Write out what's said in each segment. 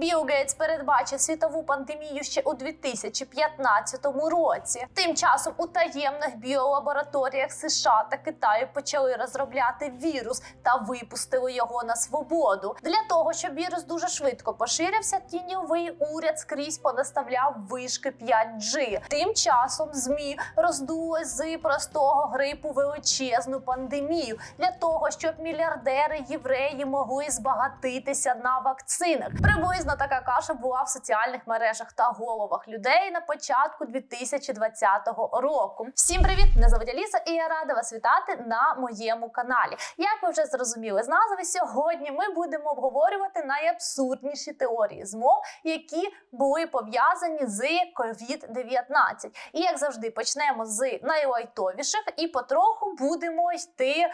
Білл Гейтс передбачив світову пандемію ще у 2015 році. Тим часом у таємних біолабораторіях США та Китаю почали розробляти вірус та випустили його на свободу. Для того щоб вірус дуже швидко поширився, тіньовий уряд скрізь понаставляв вишки 5G. Тим часом змі роздули з простого грипу величезну пандемію для того, щоб мільярдери євреї могли збагатитися на вакцинах. Приблизно така каша була в соціальних мережах та головах людей на початку 2020 року. Всім привіт! Мене звуть Аліса, і я рада вас вітати на моєму каналі. Як ви вже зрозуміли з назви, сьогодні ми будемо обговорювати найабсурдніші теорії змов, які були пов'язані з COVID-19. І як завжди, почнемо з найлайтовіших і потроху будемо йти е,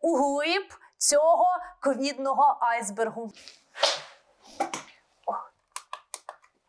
у глиб цього ковідного айсбергу.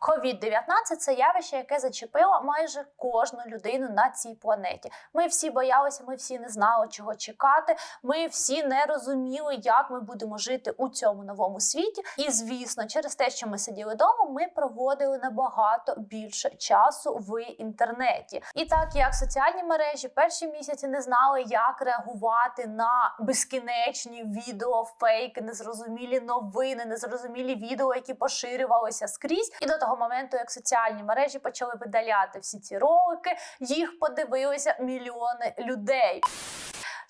COVID-19 – це явище, яке зачепило майже кожну людину на цій планеті. Ми всі боялися, ми всі не знали, чого чекати. Ми всі не розуміли, як ми будемо жити у цьому новому світі. І звісно, через те, що ми сиділи вдома, ми проводили набагато більше часу в інтернеті. І так як соціальні мережі перші місяці не знали, як реагувати на безкінечні відео, фейки, незрозумілі новини, незрозумілі відео, які поширювалися скрізь. І до того моменту, як соціальні мережі почали видаляти всі ці ролики, їх подивилися мільйони людей.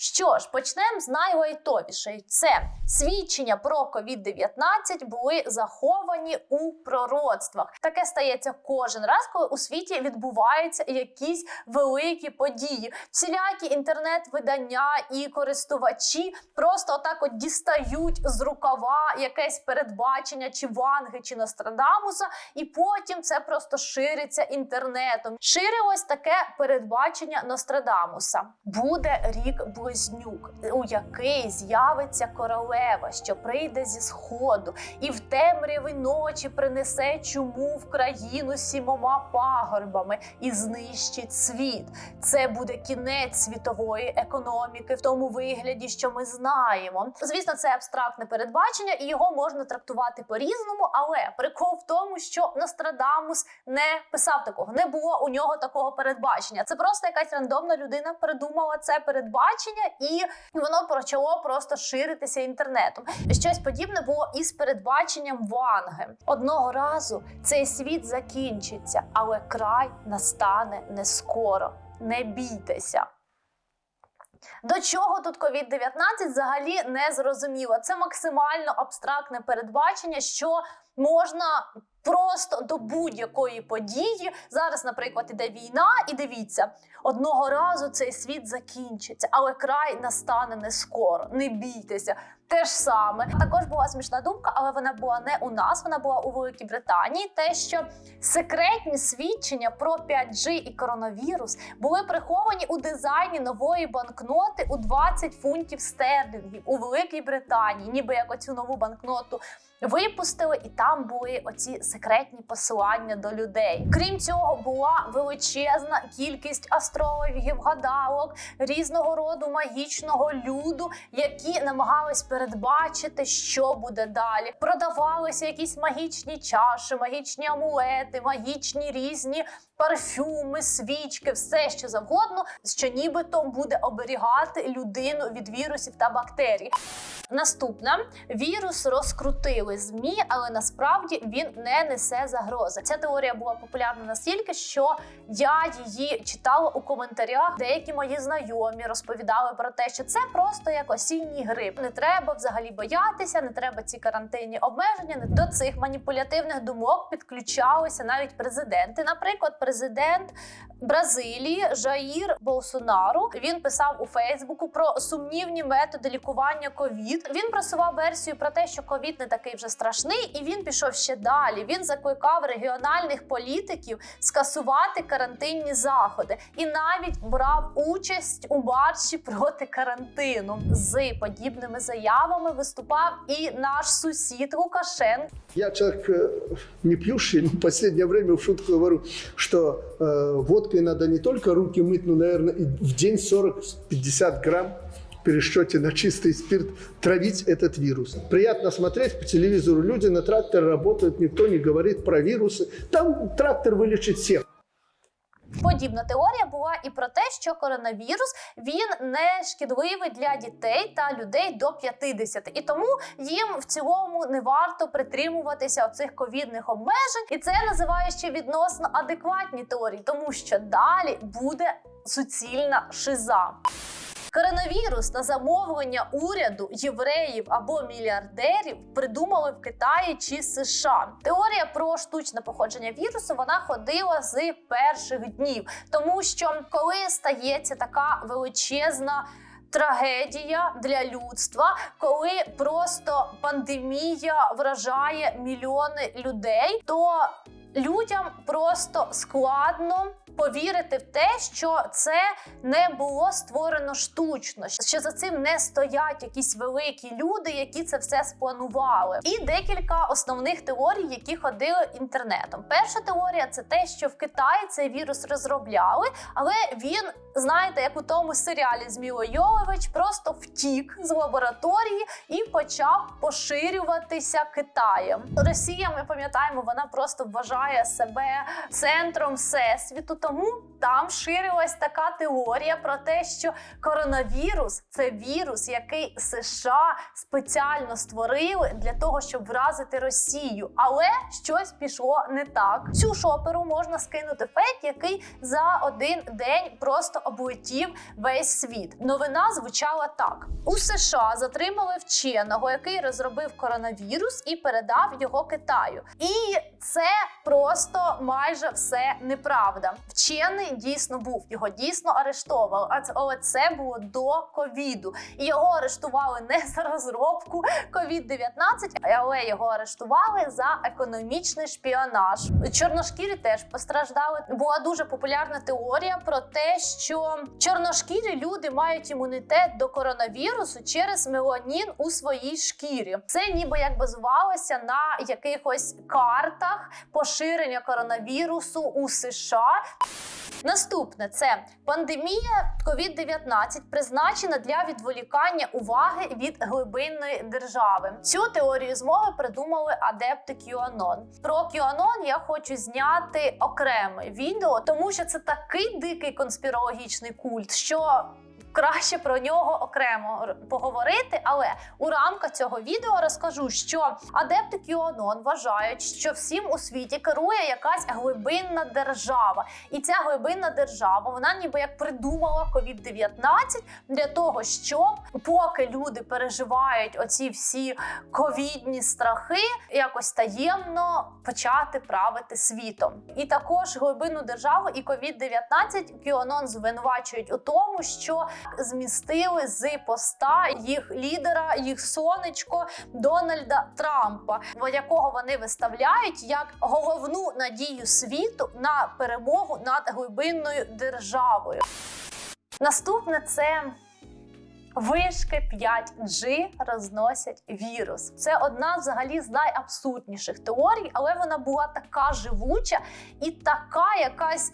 Що ж, почнемо з найлайтовішої. Це свідчення про COVID-19 були заховані у пророцтвах. Таке стається кожен раз, коли у світі відбуваються якісь великі події. Всілякі інтернет-видання і користувачі просто отак от дістають з рукава якесь передбачення чи Ванги, чи Нострадамуса, і потім це просто шириться інтернетом. Ширилось таке передбачення Нострадамуса. Буде рік близнюк, у який з'явиться королева, що прийде зі сходу, і в темряві ночі принесе чуму в країну сімома пагорбами і знищить світ. Це буде кінець світової економіки в тому вигляді, що ми знаємо. Звісно, це абстрактне передбачення, і його можна трактувати по-різному. Але прикол в тому, що Нострадамус не писав такого, не було у нього такого передбачення. Це просто якась рандомна людина придумала це передбачення, і воно почало просто ширитися інтернетом. Щось подібне було і з передбаченням Ванги. Одного разу цей світ закінчиться, але край настане не скоро. Не бійтеся. До чого тут COVID-19 взагалі не зрозуміло. Це максимально абстрактне передбачення, що можна просто до будь-якої події. Зараз, наприклад, іде війна, і дивіться, одного разу цей світ закінчиться, але край настане не скоро. Не бійтеся. Те ж саме також була смішна думка, але вона була не у нас, вона була у Великій Британії. Те, що секретні свідчення про 5G і коронавірус були приховані у дизайні нової банкноти у 20 фунтів стерлінгів у Великій Британії, ніби як оцю нову банкноту випустили, і там були оці секретні посилання до людей. Крім цього, була величезна кількість астрологів, гадалок, різного роду магічного люду, які намагались передбачити, що буде далі. Продавалися якісь магічні чаші, магічні амулети, магічні різні парфюми, свічки, все що завгодно, що нібито буде оберігати людину від вірусів та бактерій. Наступне вірус розкрутили змі, але насправді він не несе загрози. Ця теорія була популярна настільки, що я її читала у коментарях. Деякі мої знайомі розповідали про те, що це просто як осінній грип. Не треба взагалі боятися, не треба ці карантинні обмеження. До цих маніпулятивних думок підключалися навіть президенти. Наприклад, президент Бразилії Жаїр Болсонару він писав у Фейсбуку про сумнівні методи лікування ковід. Він просував версію про те, що ковід не такий вже страшний, і він пішов ще далі. Він закликав регіональних політиків скасувати карантинні заходи і навіть брав участь у марші проти карантину. З подібними заявами виступав і наш сусід Лукашенко. Я человек э, не пьющий, но в последнее время в шутку говорю, что э, водкой надо не только руки мыть, но, наверное, и в день 40-50 грамм пересчете на чистый спирт травить этот вирус. Приятно смотреть по телевизору, люди на тракторе работают, никто не говорит про вирусы. Там трактор вылечит всех. Подібна теорія була і про те, що коронавірус він не шкідливий для дітей та людей до 50. І тому їм в цілому не варто притримуватися оцих ковідних обмежень. І це називаю ще відносно адекватні теорії, тому що далі буде суцільна шиза. Коронавірус на замовлення уряду, євреїв або мільярдерів придумали в Китаї чи США. Теорія про штучне походження вірусу вона ходила з перших днів, тому що коли стається така величезна. Трагедія для людства, коли просто пандемія вражає мільйони людей, то людям просто складно повірити в те, що це не було створено штучно, що за цим не стоять якісь великі люди, які це все спланували. І декілька основних теорій, які ходили інтернетом. Перша теорія це те, що в Китаї цей вірус розробляли, але він, знаєте, як у тому серіалі з Мілою Йовович, просто втік з лабораторії і почав поширюватися Китаєм. Росія, ми пам'ятаємо, вона просто вважає себе центром всесвіту. Тому там ширилась така теорія про те, що коронавірус це вірус, який США спеціально створили для того, щоб вразити Росію. Але щось пішло не так. Цю шоперу можна скинути фейк, який за один день просто облетів весь світ. Новина звучала так: у США затримали вченого, який розробив коронавірус і передав його Китаю. І це просто майже все неправда. Вчений дійсно був, його дійсно арештовували. Але це було до ковіду. І його арештували не за розробку COVID-19, але його арештували за економічний шпіонаж. Чорношкірі теж постраждали. Була дуже популярна теорія про те, що чорношкірі люди мають імунітет до коронавірусу через меланін у своїй шкірі. Це ніби як базувалося на якихось картах поширення коронавірусу у США. Наступне це пандемія COVID-19 призначена для відволікання уваги від глибинної держави. Цю теорію змови придумали адепти QAnon. Про QAnon я хочу зняти окреме відео, тому що це такий дикий конспірологічний культ, що краще про нього окремо поговорити. Але у рамках цього відео розкажу, що адепти QAnon вважають, що всім у світі керує якась глибинна держава, і ця глибинна держава вона ніби як придумала COVID-19 для того, щоб поки люди переживають оці всі ковідні страхи, якось таємно почати правити світом. І також глибинну державу і COVID-19 QAnon звинувачують у тому, що змістили з поста їх лідера, їх сонечко Дональда Трампа, якого вони виставляють як головну надію світу на перемогу над глибинною державою. Наступне це. Вишки 5G розносять вірус. Це одна взагалі з найабсурдніших теорій, але вона була така живуча і така якась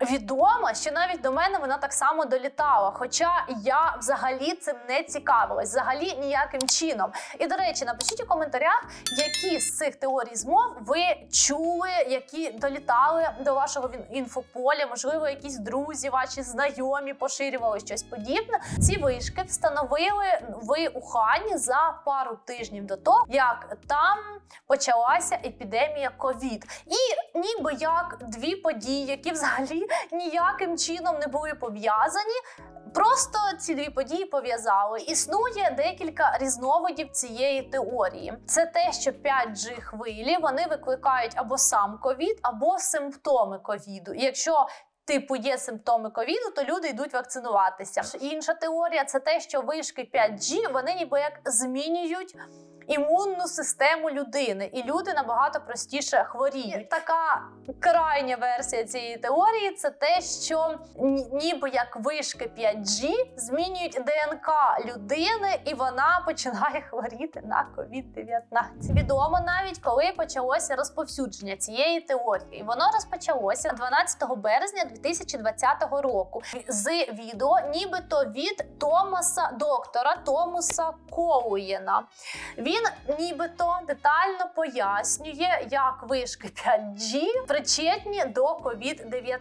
відома, що навіть до мене вона так само долітала. Хоча я взагалі цим не цікавилась, взагалі ніяким чином. І до речі, напишіть у коментарях, які з цих теорій змов ви чули, які долітали до вашого інфополя, можливо, якісь друзі, ваші знайомі поширювали щось подібне. Ці вишки встановили в Ухані за пару тижнів до того, як там почалася епідемія ковід. І ніби як дві події, які взагалі ніяким чином не були пов'язані. Просто ці дві події пов'язали. Існує декілька різновидів цієї теорії. Це те, що 5G хвилі вони викликають або сам ковід, або симптоми ковіду. Якщо Типу є симптоми ковіду, то люди йдуть вакцинуватися. Інша теорія це те, що вишки 5G вони ніби як змінюють імунну систему людини, і люди набагато простіше хворіють. Така крайня версія цієї теорії це те, що ніби як вишки 5G змінюють ДНК людини, і вона починає хворіти на COVID-19. Відомо навіть коли почалося розповсюдження цієї теорії. Воно розпочалося 12 березня 2020 року з відео, нібито від Томаса доктора Томаса Коуєна. Він нібито детально пояснює, як вишки 5G причетні до COVID-19.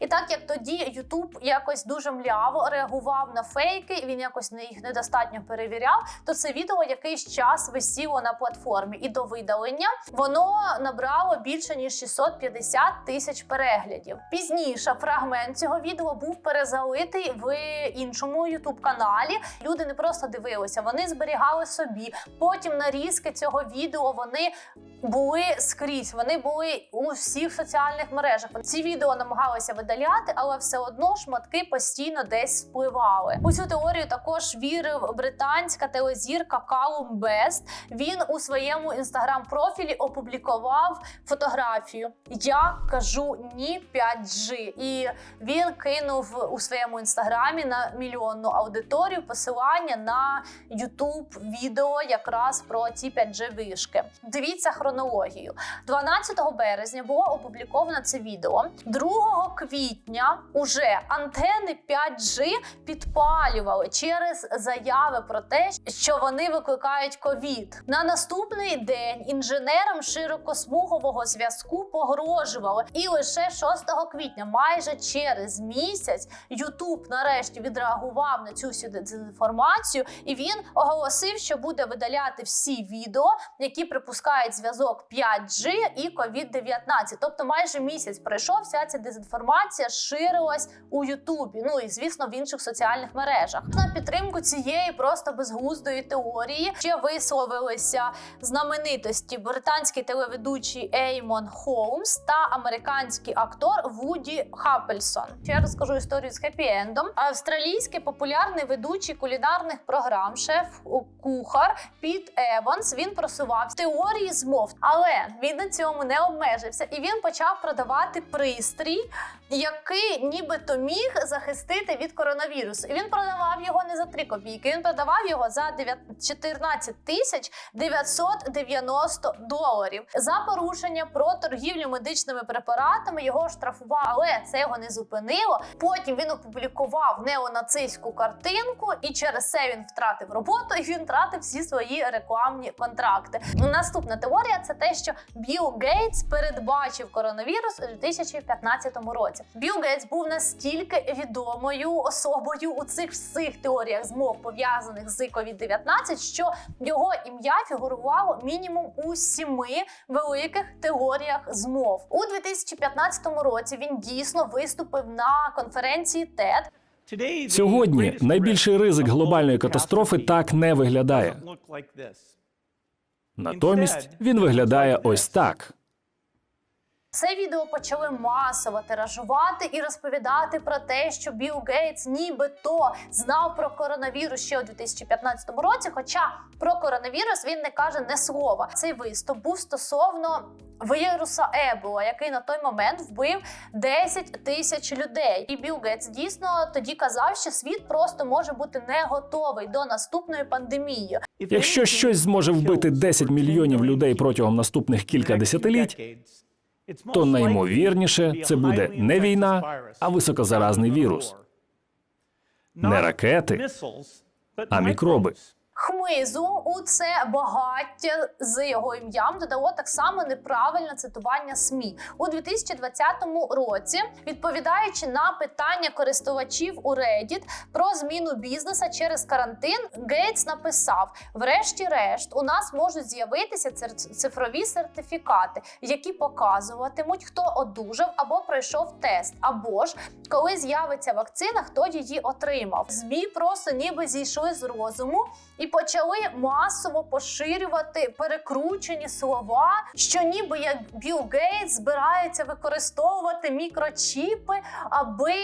І так як тоді YouTube якось дуже мляво реагував на фейки, він якось не- їх недостатньо перевіряв, то це відео якийсь час висіло на платформі, і до видалення воно набрало більше ніж 650 тисяч переглядів. Пізніше фрагмент цього відео був перезалитий в іншому youtube каналі. Люди не просто дивилися, вони зберігали собі. Нарізки цього відео вони були скрізь. Вони були у всіх соціальних мережах. Ці відео намагалися видаляти, але все одно шматки постійно десь спливали. У цю теорію також вірив британська телезірка Калум Бест. Він у своєму інстаграм-профілі опублікував фотографію. Я кажу ні 5G. І він кинув у своєму інстаграмі на мільйонну аудиторію посилання на YouTube відео якраз про ці 5G вишки. Дивіться хронологію. 12 березня було опубліковано це відео. 2 квітня уже антени 5G підпалювали через заяви про те, що вони викликають ковід. На наступний день інженерам широкосмугового зв'язку погрожували. І лише 6 квітня, майже через місяць, YouTube нарешті відреагував на цю всю дезінформацію, і він оголосив, що буде видаляти всі відео, які припускають зв'язок 5G і COVID-19. Тобто, майже місяць пройшов, вся ця дезінформація ширилась у Ютубі. Ну і звісно, в інших соціальних мережах. На підтримку цієї просто безглуздої теорії ще висловилися знаменитості британський телеведучий Еймон Холмс та американський актор Вуді Хаппельсон. Ще розкажу історію з хеппі-ендом. Австралійський популярний ведучий кулінарних програм, шеф кухар Піт Еванс. Він просував теорії змов, але він на цьому не обмежився, і він почав продавати пристрій, який нібито міг захистити від коронавірусу. І він продавав його не за 3 копійки. Він продавав його за 9 14 тисяч 990 доларів. За порушення про торгівлю медичними препаратами його штрафували, але це його не зупинило. Потім він опублікував неонацистську картинку, і через це він втратив роботу і він втратив всі свої рекламні контракти. Наступна теорія це те, що Білл Гейтс передбачив коронавірус у 2015 році. Білл Гейтс був настільки відомою особою у цих всіх теоріях змов пов'язаних з COVID-19, що його ім'я фігурувало мінімум у сіми великих теоріях змов. У 2015 році він дійсно виступив на конференції TED, Сьогодні найбільший ризик глобальної катастрофи так не виглядає. Натомість він виглядає ось так. Це відео почали масово тиражувати і розповідати про те, що Білл Гейтс нібито знав про коронавірус ще у 2015 році. Хоча про коронавірус він не каже не слова. Цей виступ був стосовно віруса Ебола, який на той момент вбив 10 тисяч людей. І Білл Гейтс дійсно тоді казав, що світ просто може бути не готовий до наступної пандемії. Якщо щось зможе вбити 10 мільйонів людей протягом наступних кілька десятиліть, то наймовірніше це буде не війна, а високозаразний вірус. Не ракети, а мікроби. Хмизу у це багаття з його ім'ям додало так само неправильне цитування СМІ у 2020 році, відповідаючи на питання користувачів у Reddit про зміну бізнеса через карантин. Гейтс написав: врешті-решт, у нас можуть з'явитися цифрові сертифікати, які показуватимуть, хто одужав або пройшов тест, або ж коли з'явиться вакцина, хто її отримав. ЗМІ просто ніби зійшли з розуму і почали масово поширювати перекручені слова, що ніби як Білл Гейтс збирається використовувати мікрочіпи, аби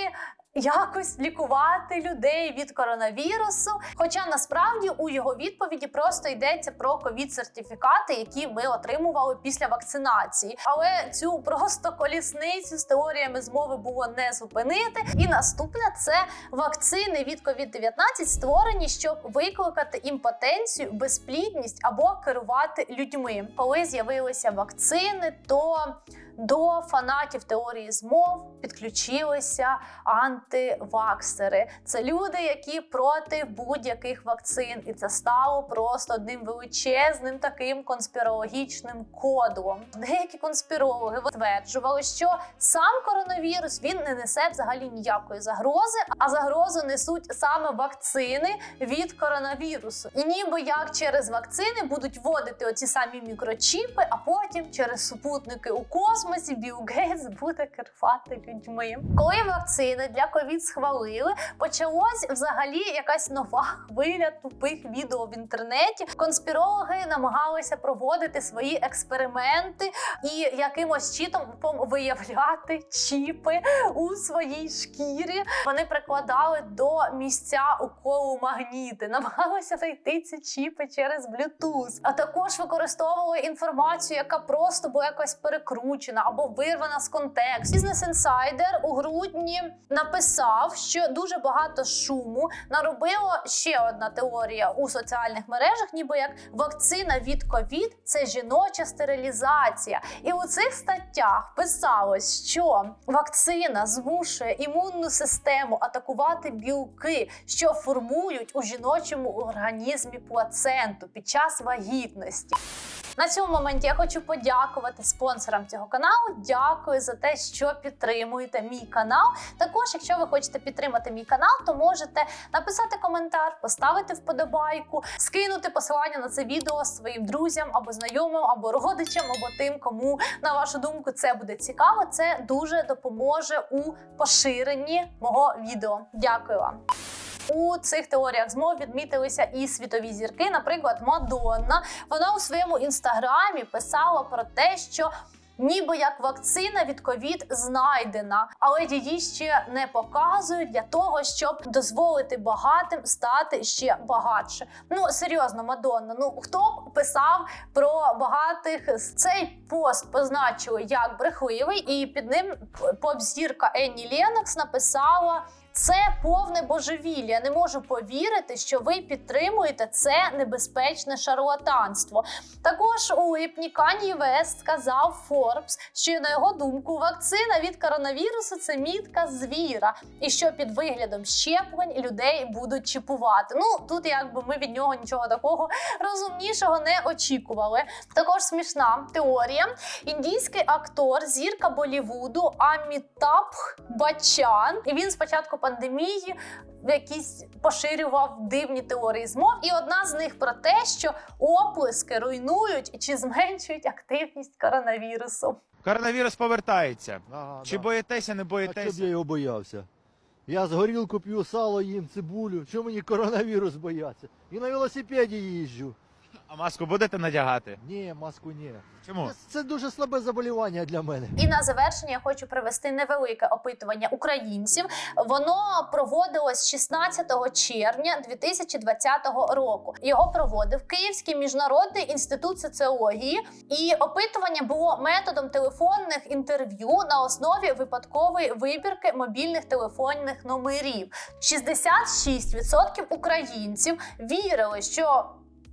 якось лікувати людей від коронавірусу. Хоча насправді у його відповіді просто йдеться про ковід-сертифікати, які ми отримували після вакцинації. Але цю просто колісницю з теоріями змови було не зупинити. І наступне це вакцини від COVID-19 створені, щоб викликати імпотенцію, безплідність або керувати людьми. Коли з'явилися вакцини, то до фанатів теорії змов підключилися антиваксери. Це люди, які проти будь-яких вакцин, і це стало просто одним величезним таким конспірологічним кодом. Деякі конспірологи стверджували, що сам коронавірус він не несе взагалі ніякої загрози, а загрозу несуть саме вакцини від коронавірусу. І ніби як через вакцини будуть вводити оці самі мікрочіпи, а потім через супутники у космосі Білл Гейтс буде керувати людьми. Коли вакцини для ковід схвалили, почалось взагалі якась нова хвиля тупих відео в інтернеті. Конспірологи намагалися проводити свої експерименти і якимось чітом виявляти чіпи у своїй шкірі. Вони прикладали до місця уколу магніти, намагалися знайти ці чіпи через Bluetooth, а також використовували інформацію, яка просто була якось перекручена або вирвана з контексту. Бізнес інсайдер у грудні написав, що дуже багато шуму наробила ще одна теорія у соціальних мережах, ніби як вакцина від ковід це жіноча стерилізація. І у цих статтях писалось, що вакцина змушує імунну систему атакувати білки, що формують у жіночому організмі плаценту під час вагітності. На цьому моменті я хочу подякувати спонсорам цього каналу. Дякую за те, що підтримуєте мій канал. Також, якщо ви хочете підтримати мій канал, то можете написати коментар, поставити вподобайку, скинути посилання на це відео своїм друзям або знайомим, або родичам, або тим, кому на вашу думку це буде цікаво. Це дуже допоможе у поширенні мого відео. Дякую вам. У цих теоріях змов відмітилися і світові зірки. Наприклад, Мадонна. Вона у своєму інстаграмі писала про те, що. Ніби як вакцина від ковід знайдена, але її ще не показують для того, щоб дозволити багатим стати ще багатше. Ну серйозно, Мадонна. Ну хто б писав про багатих? Цей пост позначили як брехливий, і під ним поп-зірка Енні Ленокс написала. Це повне божевілля. Я Не можу повірити, що ви підтримуєте це небезпечне шарлатанство. Також у липні Кані Вест сказав Форбс, що на його думку вакцина від коронавірусу це мітка звіра, і що під виглядом щеплень людей будуть чіпувати. Ну тут якби ми від нього нічого такого розумнішого не очікували. Також смішна теорія. Індійський актор, зірка Болівуду Амітабх Бачан. І він спочатку пандемії якісь поширював дивні теорії змов. І одна з них про те, що оплески руйнують чи зменшують активність коронавірусу. Коронавірус повертається. Ага, Чи да. боїтеся, не А щоб боїтеся? я його боявся? Я з горілку п'ю сало, їм цибулю. Чому мені коронавірус бояться? І на велосипеді їжджу. А маску будете надягати? Ні, маску ні. Чому? Це, це дуже слабе заболівання для мене. І на завершення я хочу привести невелике опитування українців. Воно проводилось 16 червня 2020 року. Його проводив Київський міжнародний інститут соціології, і опитування було методом телефонних інтерв'ю на основі випадкової вибірки мобільних телефонних номерів. 66% українців вірили, що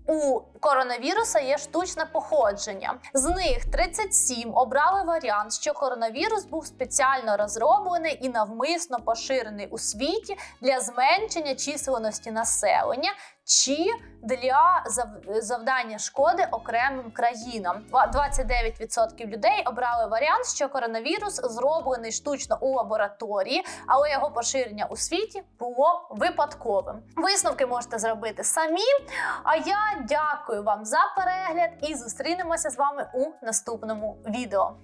у коронавіруса є штучне походження. З них 37 обрали варіант, що коронавірус був спеціально розроблений і навмисно поширений у світі для зменшення численності населення. Чи для завдання шкоди окремим країнам 29% людей обрали варіант, що коронавірус зроблений штучно у лабораторії, але його поширення у світі було випадковим. Висновки можете зробити самі. А я дякую вам за перегляд і зустрінемося з вами у наступному відео.